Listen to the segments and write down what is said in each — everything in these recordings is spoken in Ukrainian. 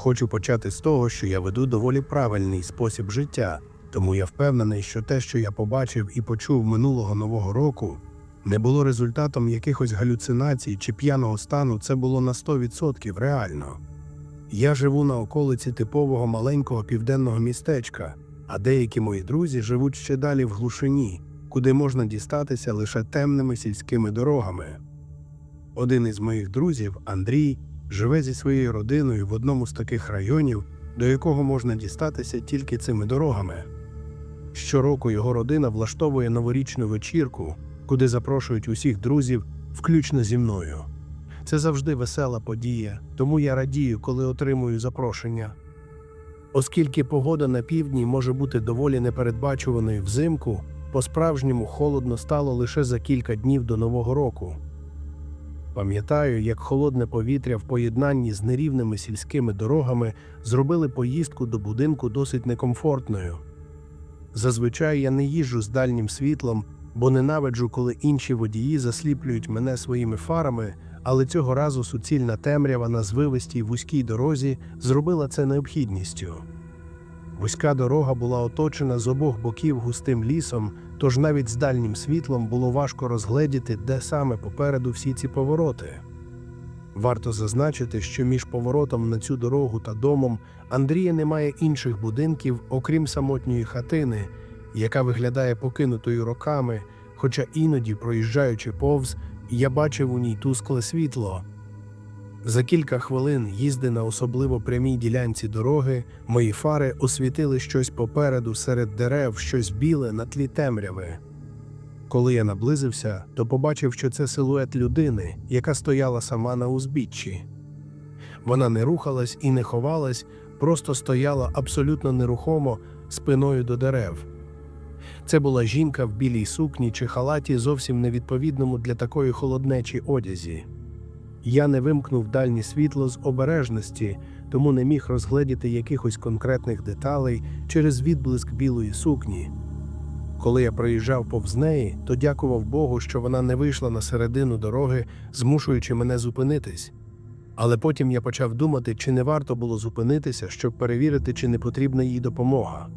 Хочу почати з того, що я веду доволі правильний спосіб життя, тому я впевнений, що те, що я побачив і почув минулого нового року, не було результатом якихось галюцинацій чи п'яного стану, це було на 100% реально. Я живу на околиці типового маленького південного містечка, а деякі мої друзі живуть ще далі в глушині, куди можна дістатися лише темними сільськими дорогами. Один із моїх друзів, Андрій, живе зі своєю родиною в одному з таких районів, до якого можна дістатися тільки цими дорогами. Щороку його родина влаштовує новорічну вечірку, куди запрошують усіх друзів, включно зі мною. Це завжди весела подія, тому я радію, коли отримую запрошення. Оскільки погода на півдні може бути доволі непередбачуваною взимку, по-справжньому холодно стало лише за кілька днів до Нового року. Пам'ятаю, як холодне повітря в поєднанні з нерівними сільськими дорогами зробили поїздку до будинку досить некомфортною. Зазвичай я не їжджу з дальнім світлом, бо ненавиджу, коли інші водії засліплюють мене своїми фарами, але цього разу суцільна темрява на звивистій вузькій дорозі зробила це необхідністю. Вузька дорога була оточена з обох боків густим лісом, тож навіть з дальнім світлом було важко розгледіти, де саме попереду всі ці повороти. Варто зазначити, що між поворотом на цю дорогу та домом Андрія немає інших будинків, окрім самотньої хатини, яка виглядає покинутою роками, хоча іноді, проїжджаючи повз, я бачив у ній тускле світло. За кілька хвилин їзди на особливо прямій ділянці дороги, мої фари освітили щось попереду серед дерев, щось біле на тлі темряви. Коли я наблизився, то побачив, що це силует людини, яка стояла сама на узбіччі. Вона не рухалась і не ховалась, просто стояла абсолютно нерухомо спиною до дерев. Це була жінка в білій сукні чи халаті, зовсім невідповідному для такої холоднечі одязі. Я не вимкнув дальнє світло з обережності, тому не міг розгледіти якихось конкретних деталей через відблиск білої сукні. Коли я проїжджав повз неї, то дякував Богу, що вона не вийшла на середину дороги, змушуючи мене зупинитись. Але потім я почав думати, чи не варто було зупинитися, щоб перевірити, чи не потрібна їй допомога.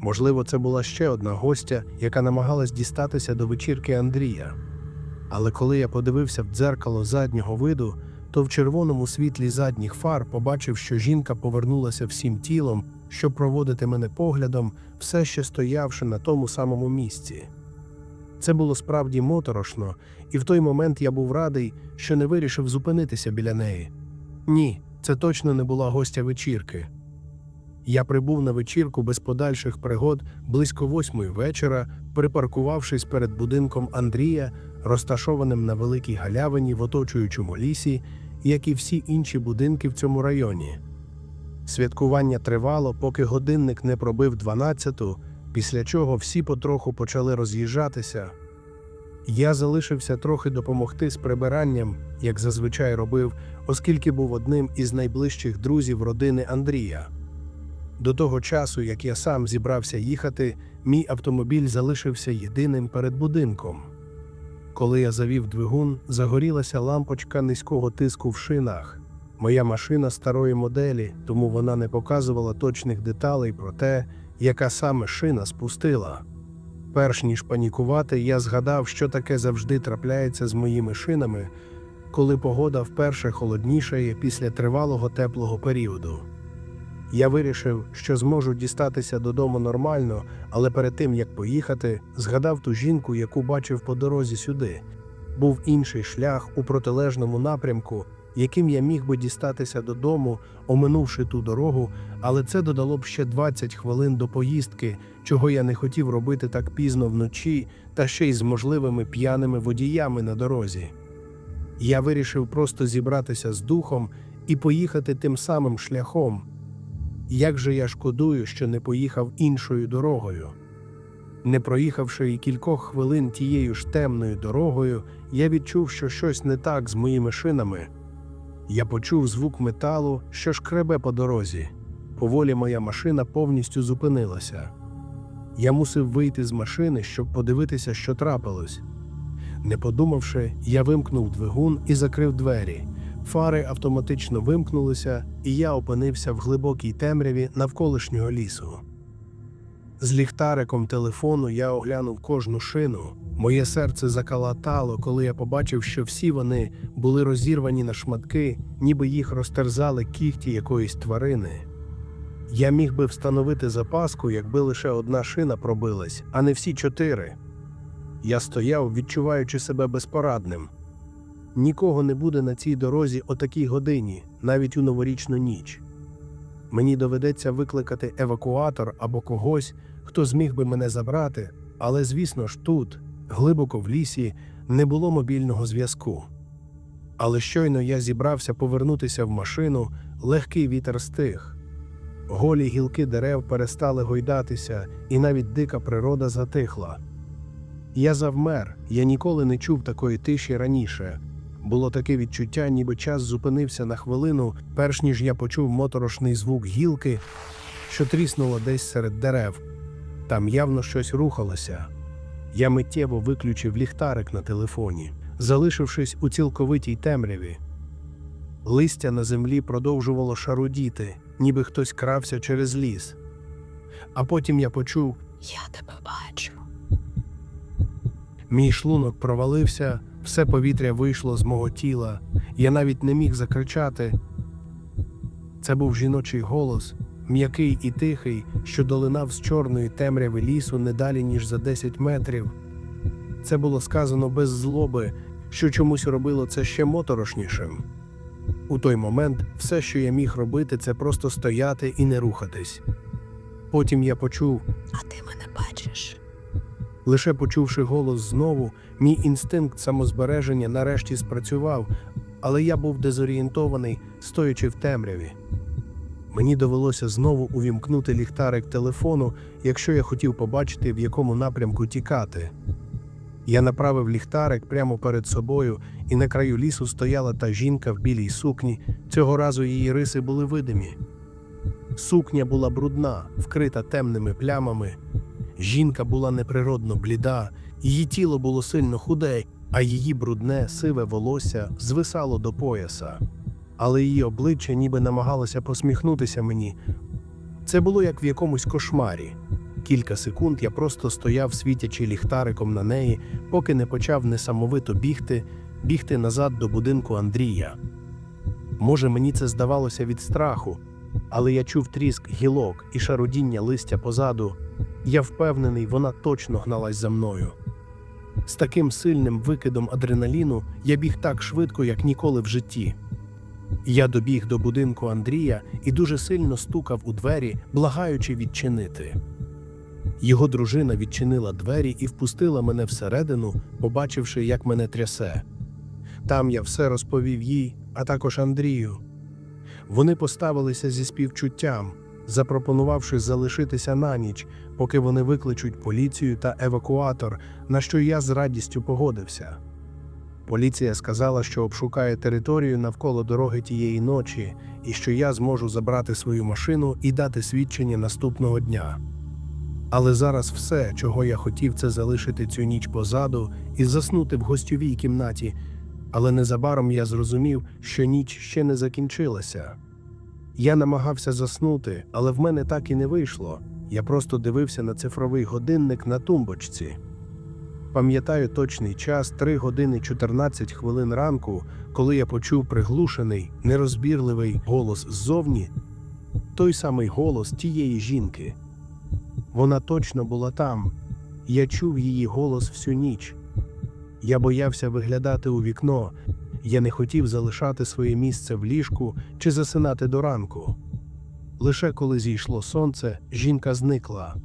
Можливо, це була ще одна гостя, яка намагалась дістатися до вечірки Андрія. Але коли я подивився в дзеркало заднього виду, то в червоному світлі задніх фар побачив, що жінка повернулася всім тілом, щоб проводити мене поглядом, все ще стоявши на тому самому місці. Це було справді моторошно, і в той момент я був радий, що не вирішив зупинитися біля неї. Ні, це точно не була гостя вечірки. Я прибув на вечірку без подальших пригод близько восьмої вечора, припаркувавшись перед будинком Андрія, розташованим на великій галявині в оточуючому лісі, як і всі інші будинки в цьому районі. Святкування тривало, поки годинник не пробив дванадцяту, після чого всі потроху почали роз'їжджатися. Я залишився трохи допомогти з прибиранням, як зазвичай робив, оскільки був одним із найближчих друзів родини Андрія. До того часу, як я сам зібрався їхати, мій автомобіль залишився єдиним перед будинком. Коли я завів двигун, загорілася лампочка низького тиску в шинах. Моя машина старої моделі, тому вона не показувала точних деталей про те, яка саме шина спустила. Перш ніж панікувати, я згадав, що таке завжди трапляється з моїми шинами, коли погода вперше холоднішає після тривалого теплого періоду. Я вирішив, що зможу дістатися додому нормально, але перед тим як поїхати, згадав ту жінку, яку бачив по дорозі сюди. Був інший шлях у протилежному напрямку, яким я міг би дістатися додому, оминувши ту дорогу, але це додало б ще 20 хвилин до поїздки, чого я не хотів робити так пізно вночі, та ще й з можливими п'яними водіями на дорозі. Я вирішив просто зібратися з духом і поїхати тим самим шляхом. Як же я шкодую, що не поїхав іншою дорогою. Не проїхавши і кількох хвилин тією ж темною дорогою, я відчув, що щось не так з моїми шинами. Я почув звук металу, що шкребе по дорозі. Поволі моя машина повністю зупинилася. Я мусив вийти з машини, щоб подивитися, що трапилось. Не подумавши, я вимкнув двигун і закрив двері. Фари автоматично вимкнулися, і я опинився в глибокій темряві навколишнього лісу. З ліхтариком телефону я оглянув кожну шину. Моє серце закалатало, коли я побачив, що всі вони були розірвані на шматки, ніби їх розтерзали кігті якоїсь тварини. Я міг би встановити запаску, якби лише одна шина пробилась, а не всі чотири. Я стояв, відчуваючи себе безпорадним. Нікого не буде на цій дорозі о такій годині, навіть у новорічну ніч. Мені доведеться викликати евакуатор або когось, хто зміг би мене забрати, але, звісно ж, тут, глибоко в лісі, не було мобільного зв'язку. Але щойно я зібрався повернутися в машину, легкий вітер стих. Голі гілки дерев перестали гойдатися, і навіть дика природа затихла. Я завмер, я ніколи не чув такої тиші раніше. Було таке відчуття, ніби час зупинився на хвилину, перш ніж я почув моторошний звук гілки, що тріснуло десь серед дерев. Там явно щось рухалося. Я миттєво виключив ліхтарик на телефоні, залишившись у цілковитій темряві. Листя на землі продовжувало шарудіти, ніби хтось крався через ліс. А потім я почув, Я тебе бачу. Мій шлунок провалився, все повітря вийшло з мого тіла. Я навіть не міг закричати. Це був жіночий голос, м'який і тихий, що долинав з чорної темряви лісу не далі, ніж за 10 метрів. Це було сказано без злоби, що чомусь робило це ще моторошнішим. У той момент все, що я міг робити, це просто стояти і не рухатись. Потім я почув, А ти мене бачиш. Лише почувши голос знову, мій інстинкт самозбереження нарешті спрацював, але я був дезорієнтований, стоячи в темряві. Мені довелося знову увімкнути ліхтарик телефону, якщо я хотів побачити, в якому напрямку тікати. Я направив ліхтарик прямо перед собою, і на краю лісу стояла та жінка в білій сукні. Цього разу її риси були видимі. Сукня була брудна, вкрита темними плямами. Жінка була неприродно бліда, її тіло було сильно худе, а її брудне, сиве волосся звисало до пояса. Але її обличчя ніби намагалося посміхнутися мені. Це було як в якомусь кошмарі. Кілька секунд я просто стояв, світячи ліхтариком на неї, поки не почав несамовито бігти, бігти назад до будинку Андрія. Може, мені це здавалося від страху, але я чув тріск гілок і шарудіння листя позаду. Я впевнений, вона точно гналась за мною. З таким сильним викидом адреналіну я біг так швидко, як ніколи в житті. Я добіг до будинку Андрія і дуже сильно стукав у двері, благаючи відчинити. Його дружина відчинила двері і впустила мене всередину, побачивши, як мене трясе. Там я все розповів їй, а також Андрію. Вони поставилися зі співчуттям, запропонувавши залишитися на ніч, поки вони викличуть поліцію та евакуатор, на що я з радістю погодився. Поліція сказала, що обшукає територію навколо дороги тієї ночі, і що я зможу забрати свою машину і дати свідчення наступного дня. Але зараз все, чого я хотів, це залишити цю ніч позаду і заснути в гостьовій кімнаті. Але незабаром я зрозумів, що ніч ще не закінчилася. Я намагався заснути, але в мене так і не вийшло. Я просто дивився на цифровий годинник на тумбочці. Пам'ятаю точний час 3 години 14 хвилин ранку, коли я почув приглушений, нерозбірливий голос ззовні, той самий голос тієї жінки. Вона точно була там. Я чув її голос всю ніч. Я боявся виглядати у вікно, я не хотів залишати своє місце в ліжку чи засинати до ранку. Лише коли зійшло сонце, жінка зникла.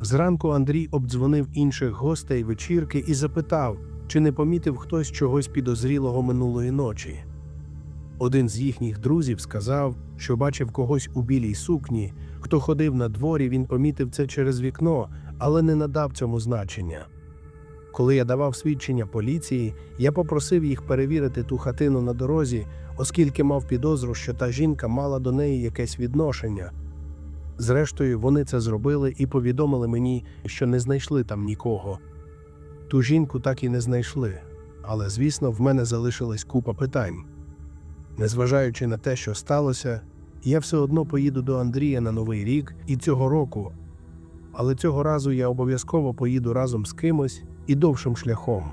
Зранку Андрій обдзвонив інших гостей вечірки і запитав, чи не помітив хтось чогось підозрілого минулої ночі. Один з їхніх друзів сказав, що бачив когось у білій сукні. Хто ходив на дворі, він помітив це через вікно, але не надав цьому значення. Коли я давав свідчення поліції, я попросив їх перевірити ту хатину на дорозі, оскільки мав підозру, що та жінка мала до неї якесь відношення. Зрештою, вони це зробили і повідомили мені, що не знайшли там нікого. Ту жінку так і не знайшли, але, звісно, в мене залишилась купа питань. Незважаючи на те, що сталося, я все одно поїду до Андрія на Новий рік і цього року. Але цього разу я обов'язково поїду разом з кимось і довшим шляхом.